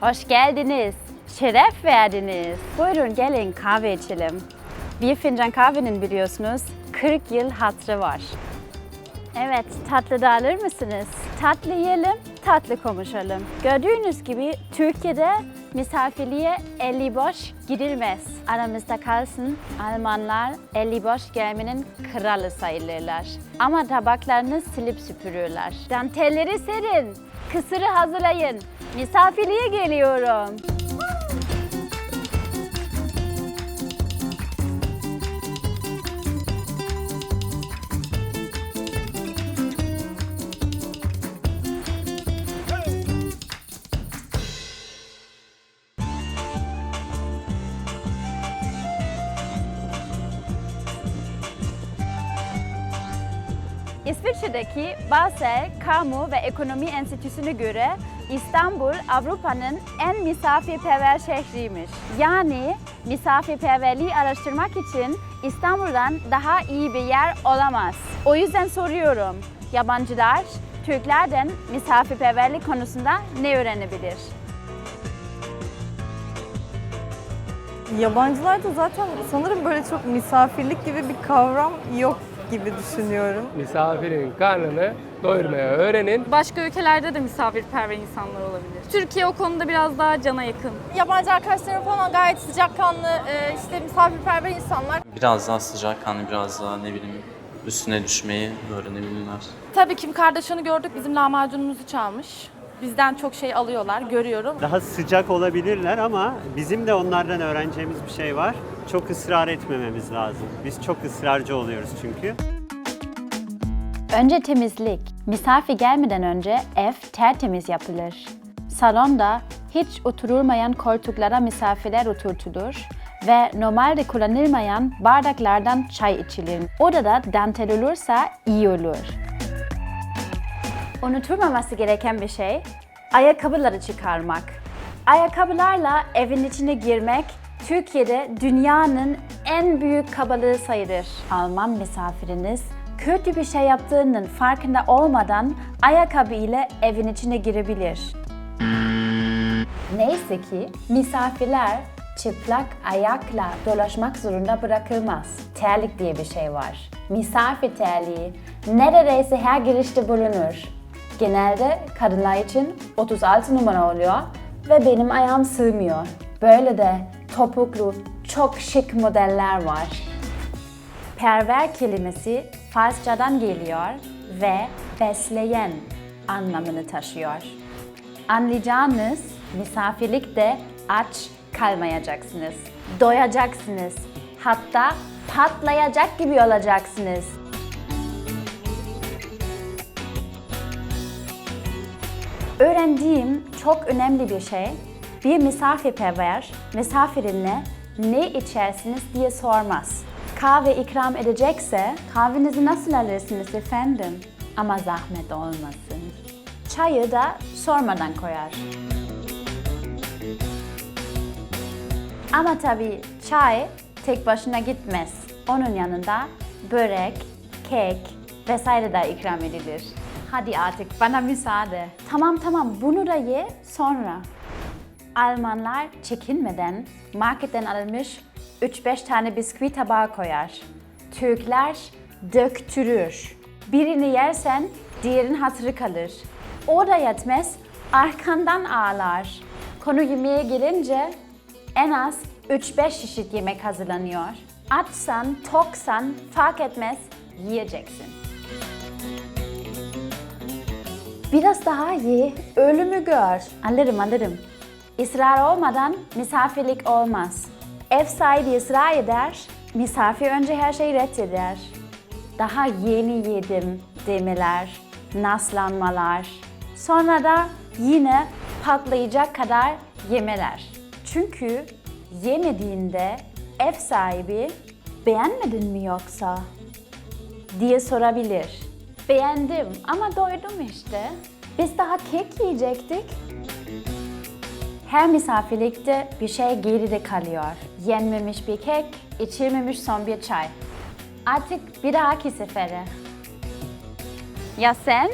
Hoş geldiniz. Şeref verdiniz. Buyurun gelin kahve içelim. Bir fincan kahvenin biliyorsunuz 40 yıl hatırı var. Evet, tatlı da alır mısınız? Tatlı yiyelim, tatlı konuşalım. Gördüğünüz gibi Türkiye'de misafirliğe eli boş gidilmez. Aramızda kalsın Almanlar eli boş gelmenin kralı sayılırlar. Ama tabaklarını silip süpürüyorlar. Dantelleri serin, kısırı hazırlayın. Misafirliğe geliyorum. İsviçre'deki Basel Kamu ve Ekonomi Enstitüsü'ne göre İstanbul Avrupa'nın en misafirperver şehriymiş. Yani misafirperverliği araştırmak için İstanbul'dan daha iyi bir yer olamaz. O yüzden soruyorum, yabancılar Türklerden misafirperverlik konusunda ne öğrenebilir? Yabancılarda zaten sanırım böyle çok misafirlik gibi bir kavram yok gibi düşünüyorum. Misafirin karnını doyurmaya öğrenin. Başka ülkelerde de misafirperver insanlar olabilir. Türkiye o konuda biraz daha cana yakın. Yabancı arkadaşlarım falan gayet sıcakkanlı, e, işte misafirperver insanlar. Biraz daha sıcakkanlı, biraz daha ne bileyim üstüne düşmeyi öğrenebilirler. Tabii Kim Kardashian'ı gördük, bizim lahmacunumuzu çalmış. Bizden çok şey alıyorlar, görüyorum. Daha sıcak olabilirler ama bizim de onlardan öğreneceğimiz bir şey var. Çok ısrar etmememiz lazım. Biz çok ısrarcı oluyoruz çünkü. Önce temizlik. Misafir gelmeden önce ev tertemiz yapılır. Salonda hiç oturulmayan koltuklara misafirler oturtulur ve normalde kullanılmayan bardaklardan çay içilir. Odada dantel olursa iyi olur. Unutulmaması gereken bir şey ayakkabıları çıkarmak. Ayakkabılarla evin içine girmek Türkiye'de dünyanın en büyük kabalığı sayılır. Alman misafiriniz kötü bir şey yaptığının farkında olmadan ayakkabı ile evin içine girebilir. Neyse ki misafirler çıplak ayakla dolaşmak zorunda bırakılmaz. Terlik diye bir şey var. Misafir terliği neredeyse her girişte bulunur. Genelde kadınlar için 36 numara oluyor ve benim ayağım sığmıyor. Böyle de topuklu çok şık modeller var. Perver kelimesi Farsçadan geliyor ve besleyen anlamını taşıyor. Anlayacağınız misafirlikte aç kalmayacaksınız. Doyacaksınız. Hatta patlayacak gibi olacaksınız. Öğrendiğim çok önemli bir şey, bir misafirperver misafirine ne içersiniz diye sormaz. Kahve ikram edecekse kahvenizi nasıl alırsınız efendim? Ama zahmet olmasın. Çayı da sormadan koyar. Ama tabii çay tek başına gitmez. Onun yanında börek, kek vesaire de ikram edilir. Hadi artık bana müsaade. Tamam tamam bunu da ye sonra. Almanlar çekinmeden marketten alınmış 3-5 tane bisküvi tabağı koyar. Türkler döktürür. Birini yersen diğerinin hatırı kalır. O da yetmez, arkandan ağlar. Konu yemeğe gelince en az 3-5 çeşit yemek hazırlanıyor. Açsan, toksan fark etmez yiyeceksin. Biraz daha ye, ölümü gör. Alırım alırım. Israr olmadan misafirlik olmaz. Ev sahibi ısrar eder, misafir önce her şeyi reddeder. Daha yeni yedim demeler, naslanmalar. Sonra da yine patlayacak kadar yemeler. Çünkü yemediğinde ev sahibi beğenmedin mi yoksa diye sorabilir. Beğendim ama doydum işte. Biz daha kek yiyecektik. Her misafirlikte bir şey geride kalıyor. Yenmemiş bir kek, içilmemiş son bir çay. Artık bir dahaki sefere. Ya sen?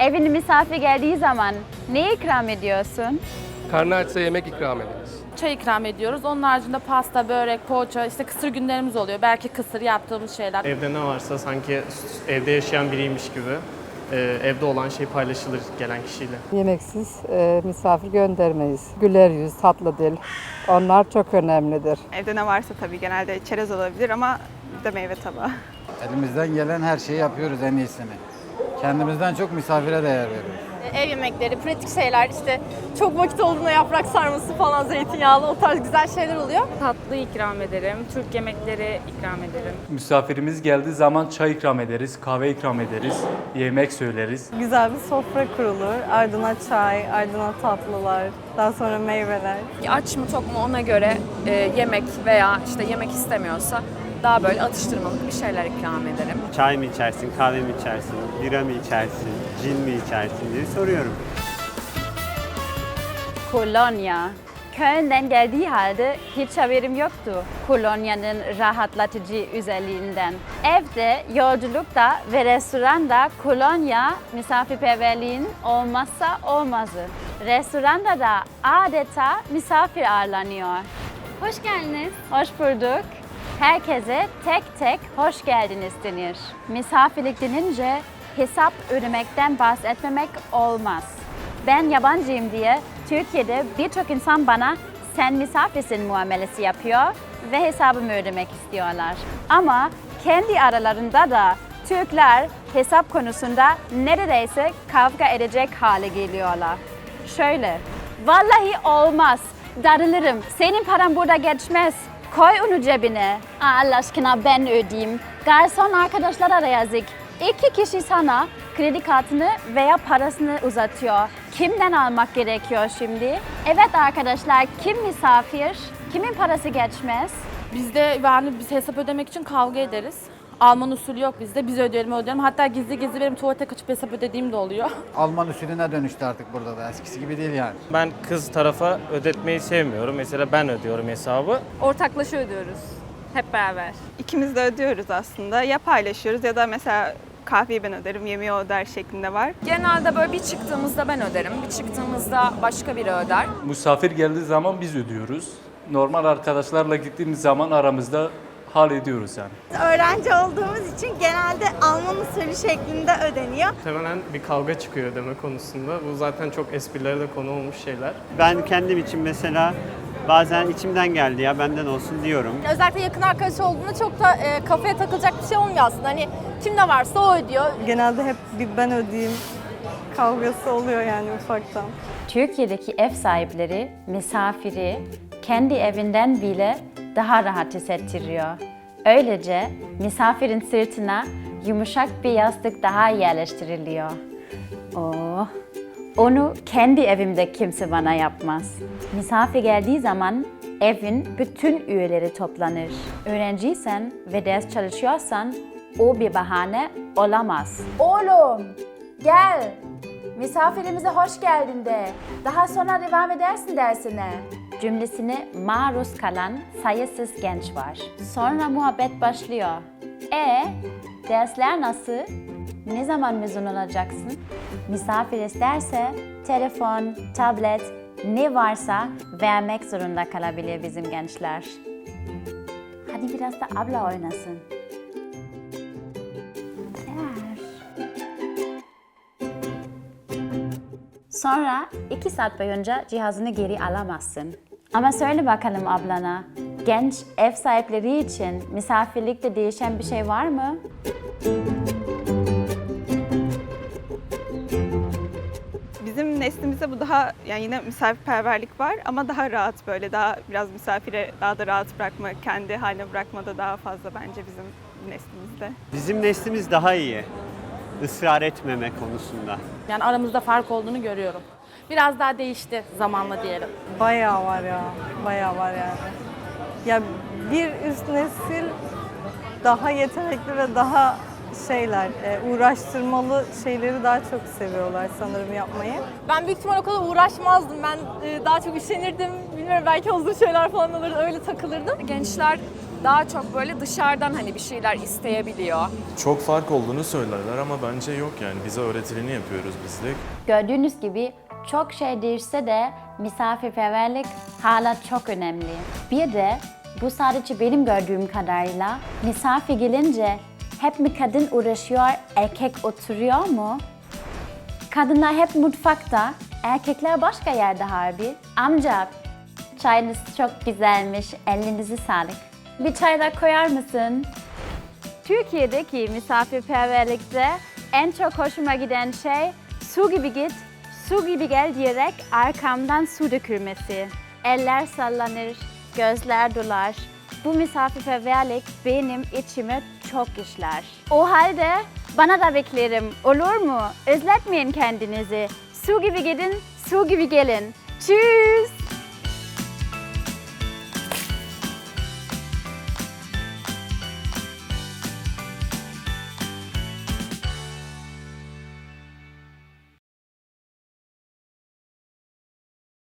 Evine misafir geldiği zaman ne ikram ediyorsun? Karnı açsa yemek ikram ederiz. Çay ikram ediyoruz. Onun haricinde pasta, börek, poğaça, işte kısır günlerimiz oluyor. Belki kısır yaptığımız şeyler. Evde ne varsa sanki evde yaşayan biriymiş gibi evde olan şey paylaşılır gelen kişiyle. Yemeksiz e, misafir göndermeyiz. Güler yüz, tatlı dil. Onlar çok önemlidir. Evde ne varsa tabii genelde çerez olabilir ama bir de meyve tabağı. Elimizden gelen her şeyi yapıyoruz en iyisini. Kendimizden çok misafire değer veriyoruz. Ev yemekleri, pratik şeyler işte çok vakit olduğunda yaprak sarması falan zeytinyağlı o tarz güzel şeyler oluyor. Tatlı ikram ederim, Türk yemekleri ikram ederim. Misafirimiz geldiği zaman çay ikram ederiz, kahve ikram ederiz, yemek söyleriz. Güzel bir sofra kurulur. Ardına çay, ardına tatlılar, daha sonra meyveler. Aç mı tok mu ona göre e, yemek veya işte yemek istemiyorsa daha böyle atıştırmalık bir şeyler ikram ederim. Çay mı içersin, kahve mi içersin, bira mı içersin, cin mi içersin diye soruyorum. Kolonya. Köln'den geldiği halde hiç haberim yoktu kolonyanın rahatlatıcı özelliğinden. Evde, yolculukta ve restoranda kolonya misafirperverliğin olmazsa olmazı. Restoranda da adeta misafir ağırlanıyor. Hoş geldiniz. Hoş bulduk. Herkese tek tek hoş geldiniz denir. Misafirlik denince hesap ödemekten bahsetmemek olmaz. Ben yabancıyım diye Türkiye'de birçok insan bana sen misafirsin muamelesi yapıyor ve hesabımı ödemek istiyorlar. Ama kendi aralarında da Türkler hesap konusunda neredeyse kavga edecek hale geliyorlar. Şöyle, vallahi olmaz, darılırım, senin paran burada geçmez, koy onu cebine. Aa, Allah aşkına ben ödeyeyim, garson arkadaşlara da yazık. İki kişi sana kredi kartını veya parasını uzatıyor. Kimden almak gerekiyor şimdi? Evet arkadaşlar, kim misafir? Kimin parası geçmez? Bizde yani biz hesap ödemek için kavga ederiz. Alman usulü yok bizde. Biz ödeyelim ödeyelim. Hatta gizli gizli benim tuvalete kaçıp hesap ödediğim de oluyor. Alman usulüne dönüştü artık burada da. Eskisi gibi değil yani. Ben kız tarafa ödetmeyi sevmiyorum. Mesela ben ödüyorum hesabı. Ortaklaşa ödüyoruz. Hep beraber. İkimiz de ödüyoruz aslında. Ya paylaşıyoruz ya da mesela kahveyi ben öderim, yemeği o öder şeklinde var. Genelde böyle bir çıktığımızda ben öderim. Bir çıktığımızda başka biri öder. Misafir geldiği zaman biz ödüyoruz. Normal arkadaşlarla gittiğimiz zaman aramızda hallediyoruz yani. Öğrenci olduğumuz için genelde Alman usulü şeklinde ödeniyor. Muhtemelen bir kavga çıkıyor ödeme konusunda. Bu zaten çok esprilere de konu olmuş şeyler. Ben kendim için mesela bazen içimden geldi ya benden olsun diyorum. Özellikle yakın arkadaş olduğunda çok da e, kafaya takılacak bir şey olmuyor aslında. Hani kimde varsa o ödüyor. Genelde hep bir ben ödeyeyim kavgası oluyor yani ufaktan. Türkiye'deki ev sahipleri misafiri kendi evinden bile daha rahat hissettiriyor. Öylece misafirin sırtına yumuşak bir yastık daha yerleştiriliyor. Oh, onu kendi evimde kimse bana yapmaz. Misafir geldiği zaman evin bütün üyeleri toplanır. Öğrenciysen ve ders çalışıyorsan o bir bahane olamaz. Oğlum, gel. Misafirimize hoş geldin de. Daha sonra devam edersin dersine. Cümlesine maruz kalan sayısız genç var. Sonra muhabbet başlıyor. E dersler nasıl? Ne zaman mezun olacaksın? Misafir isterse telefon, tablet, ne varsa vermek zorunda kalabilir bizim gençler. Hadi biraz da abla oynasın. Sonra iki saat boyunca cihazını geri alamazsın. Ama söyle bakalım ablana, genç ev sahipleri için misafirlikte değişen bir şey var mı? Bizim neslimizde bu daha yani yine misafirperverlik var ama daha rahat böyle daha biraz misafire daha da rahat bırakma, kendi haline bırakma da daha fazla bence bizim neslimizde. Bizim neslimiz daha iyi. Israr etmeme konusunda. Yani aramızda fark olduğunu görüyorum. Biraz daha değişti zamanla diyelim. Bayağı var ya, bayağı var yani. Ya bir üst nesil daha yetenekli ve daha şeyler, e, uğraştırmalı şeyleri daha çok seviyorlar sanırım yapmayı. Ben büyük ihtimal o kadar uğraşmazdım. Ben e, daha çok üşenirdim. Bilmiyorum belki hazır şeyler falan alırdım, öyle takılırdım. Gençler daha çok böyle dışarıdan hani bir şeyler isteyebiliyor. Çok fark olduğunu söylerler ama bence yok yani. Bize öğretileni yapıyoruz biz de. Gördüğünüz gibi çok şey değişse de misafirperverlik hala çok önemli. Bir de bu sadece benim gördüğüm kadarıyla misafir gelince hep mi kadın uğraşıyor, erkek oturuyor mu? Kadınlar hep mutfakta, erkekler başka yerde harbi. Amca, çayınız çok güzelmiş, elinizi sağlık. Bir çay da koyar mısın? Türkiye'deki misafirperverlikte en çok hoşuma giden şey su gibi git, su gibi gel diyerek arkamdan su dökülmesi. Eller sallanır, gözler dolar. Bu misafirperverlik benim içime çok işler. O halde bana da beklerim, olur mu? Özletmeyin kendinizi. Su gibi gidin, su gibi gelin. Tschüss!